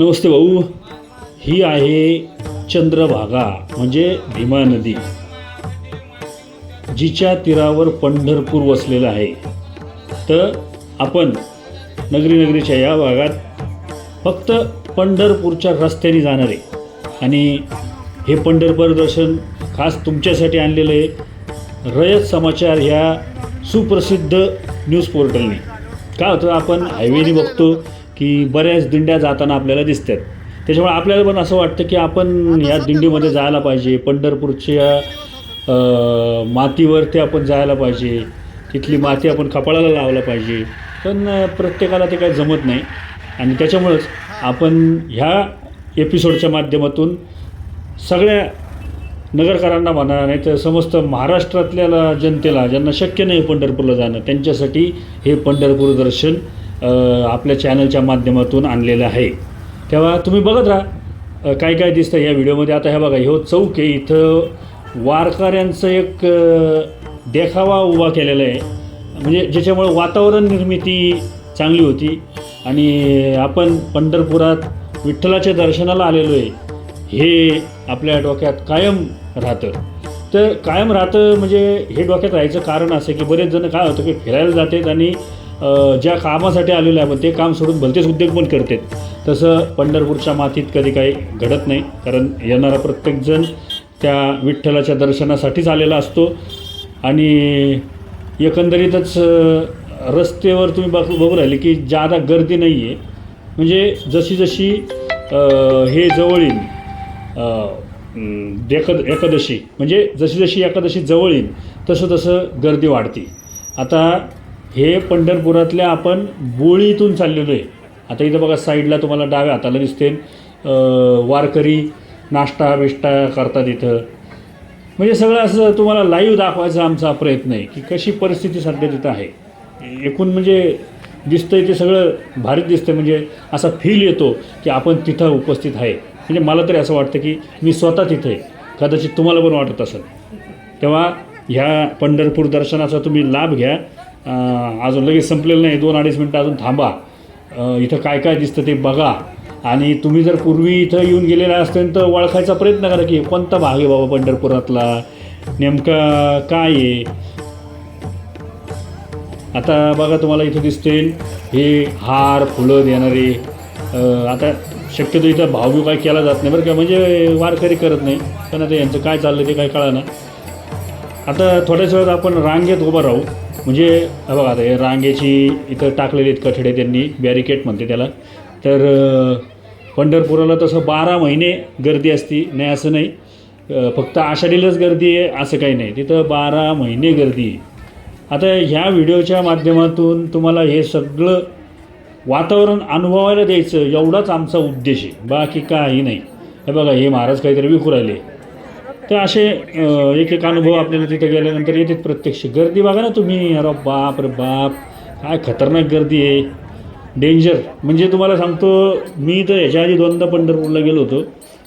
नमस्ते भाऊ. ही आहे चंद्रभागा म्हणजे भीमा नदी जिच्या तीरावर पंढरपूर वसलेलं आहे. तर आपण नगरी नगरीच्या या भागात फक्त पंढरपूरच्या रस्त्याने जाणार आहे. आणि हे पंढरपूर दर्शन खास तुमच्यासाठी आणलेलं आहे. रयत समाचार ह्या सुप्रसिद्ध न्यूज पोर्टलने. काय होतं आपण हायवेने बघतो की बऱ्याच दिंड्या जाताना आपल्याला दिसतात. त्याच्यामुळे आपल्याला पण असं वाटतं की आपण या दिंडीमध्ये जायला पाहिजे. पंढरपूरच्या मातीवरती आपण जायला पाहिजे. तिथली माती आपण कपाळाला लावला पाहिजे. पण प्रत्येकाला ते काही जमत नाही. आणि त्याच्यामुळंच आपण ह्या एपिसोडच्या माध्यमातून सगळ्या नगरकरांना म्हणा नाही तर समस्त महाराष्ट्रातल्या जनतेला ज्यांना शक्य नाही पंढरपूरला जाणं त्यांच्यासाठी हे पंढरपूर दर्शन आपल्या चॅनलच्या माध्यमातून आणलेलं आहे. तेव्हा तुम्ही बघत राहा काय काय दिसतं या व्हिडिओमध्ये. आता हे बघा ह्यो चौक आहे इथं वारकऱ्यांचं एक देखावा उभा केलेला आहे. म्हणजे ज्याच्यामुळे वातावरण निर्मिती चांगली होती आणि आपण पंढरपुरात विठ्ठलाच्या दर्शनाला आलेलो आहे हे आपल्या डोक्यात कायम राहतं. तर कायम राहतं म्हणजे हे डोक्यात राहायचं कारण असं की बरेच जण काय होतं की फिरायला जातात आणि ज्या कामासाठी आलेलं आहे पण ते काम सोडून भलतेच उद्योग पण करतात. तसं पंढरपूरच्या मातीत कधी काही घडत नाही कारण येणारा प्रत्येकजण त्या विठ्ठलाच्या दर्शनासाठीच आलेला असतो. आणि एकंदरीतच रस्त्यावर तुम्ही बघ बघू राहिले की जादा गर्दी नाही आहे म्हणजे जशी जशी हे जवळ येईल एक एकादशी म्हणजे जशी जशी एकादशी जवळ येईल तसं तसं गर्दी वाढते. आता हे पंढरपुरातल्या आपण बोळीतून चाललेलो आहे. आता इथं बघा साईडला तुम्हाला डाव्या हाताला दिसते. वारकरी नाश्ता बिष्टा करतात इथं. म्हणजे सगळं असं तुम्हाला लाईव्ह दाखवायचा आमचा प्रयत्न आहे की कशी परिस्थिती सध्या तिथं आहे. एकूण म्हणजे दिसतंय ते सगळं भारीच दिसतंय. म्हणजे असा फील येतो की आपण तिथं उपस्थित आहे. म्हणजे मला तरी असं वाटतं की मी स्वतः तिथं आहे. कदाचित तुम्हाला पण वाटत असेल. तेव्हा ह्या पंढरपूर दर्शनाचा तुम्ही लाभ घ्या. अजून लगेच संपलेलं नाही. दोन अडीच मिनटं अजून थांबा. इथं काय काय दिसतं ते बघा. आणि तुम्ही जर पूर्वी इथं येऊन गेलेला असतील तर ओळखायचा प्रयत्न करा की कोणता भाग आहे बाबा पंढरपुरातला? नेमका काय आहे? आता बघा तुम्हाला इथं दिसतील हे हार फुलं देणारे आता शक्यतो इथं भावबिव काय केला जात नाही बरं का. म्हणजे वारकरी करत नाही. पण आता यांचं काय चाललं ते काय कळा ना आता थोड्याच वेळात आपण रांगेत उभं राहू. म्हणजे हे बघा आता हे रांगेची इथं टाकलेले आहेत कठडे त्यांनी बॅरिकेट म्हणते त्याला. तर पंढरपुराला तसं बारा महिने गर्दी असती नाही असं नाही. फक्त आषाढीलाच गर्दी आहे असं काही नाही. तिथं बारा महिने गर्दी आहे. आता ह्या व्हिडिओच्या माध्यमातून तुम्हाला हे सगळं वातावरण अनुभवायला द्यायचं एवढाच आमचा उद्देश आहे. बाकी काही नाही. हे बघा हे महाराज काहीतरी विकू राहिले तर असे एक एक अनुभव आपल्याला तिथे गेल्यानंतर येतात प्रत्यक्ष. गर्दी बघा ना तुम्ही. अरे बाप रे बाप. काय खतरनाक गर्दी आहे. डेंजर म्हणजे तुम्हाला सांगतो मी तर ह्याच्या आधी दोनदा पंढरपूरला गेलो होतो.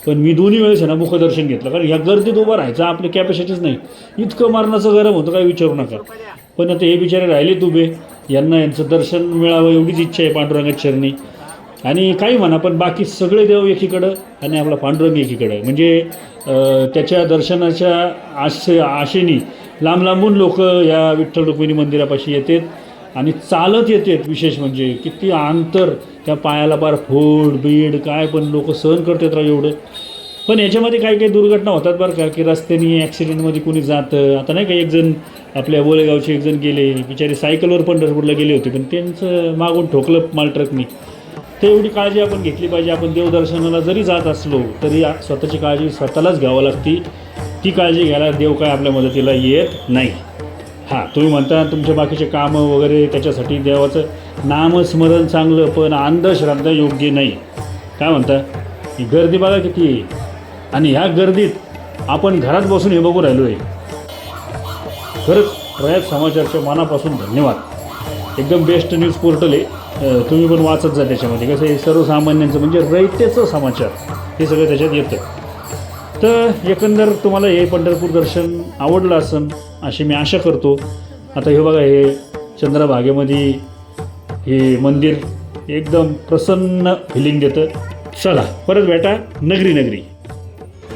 पण मी दोन्ही वेळेस आहे ना मुखदर्शन घेतलं. कारण ह्या गर्दीत उभं राहायचं आपली कॅपॅसिटीच नाही. इतकं मारण्याचं गरम होतं काय विचारू नका. पण आता हे बिचारे राहिलेत उभे यांना यांचं दर्शन मिळावं एवढीच इच्छा आहे पांडुरंगाच्या चरणी. आणि काही म्हणा पण बाकी सगळे देव एकीकडं आणि आपला पांडुरंग एकीकडं. म्हणजे त्याच्या दर्शनाच्या आशे आशेनी लांब लांबून लोक या विठ्ठल रुक्मिणी मंदिरापाशी येतात आणि चालत येतात विशेष म्हणजे. किती अंतर त्या पायाला पार फोड बीड काय पण लोक सहन करतात राव एवढं. पण याच्यामध्ये काही काही दुर्घटना होतात बरं का की रस्त्याने ॲक्सिडेंटमध्ये कोणी जातं. आता नाही का एकजण आपल्या बोलेगावचे एकजण गेले. बिचारे सायकलवर पंढरपूरला गेले होते पण त्यांचं मागून ठोकलं माल ट्रकनी. तर एवढी काळजी आपण घेतली पाहिजे. आपण देवदर्शनाला जरी जात असलो तरी स्वतःची काळजी स्वतःलाच घ्यावं लागती. ती काळजी घ्यायला देव काय आपल्या मदतीला येत नाही. हां तुम्ही म्हणता तुमचे बाकीचे कामं वगैरे त्याच्यासाठी देवाचं नामस्मरण चांगलं पण अंधश्रद्धा योग्य नाही. काय म्हणता? ही गर्दी बघा किती आहे. आणि ह्या गर्दीत आपण घरात बसून हे बघू राहिलो आहे खरंच रयत समाचारच्या मनापासून धन्यवाद. एकदम बेस्ट न्यूज पोर्टल आहे. तुम्ही पण वाचत जा त्याच्यामध्ये. कसं हे सर्वसामान्यांचं म्हणजे रयतेचं समाचार हे सगळं त्याच्यात येतं. तर एकंदर तुम्हाला हे पंढरपूर दर्शन आवडलं असेल अशी मी आशा करतो. आता हे बघा हे चंद्रभागेमध्ये हे मंदिर एकदम प्रसन्न फिलिंग देतं. चला परत भेटा नगरी नगरी.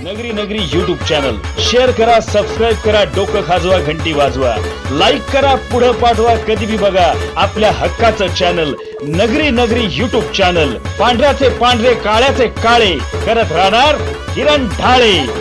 नगरी नगरी यूट्यूब चॅनल शेअर करा सबस्क्राईब करा डोकं खाजवा घंटी वाजवा. लाईक करा पुढं पाठवा कधी बी बघा आपल्या हक्काचं चॅनल नगरी नगरी यूट्यूब चॅनल पांढऱ्याचे पांढरे काळ्याचे काळे. करत राहणार किरण ढाळे.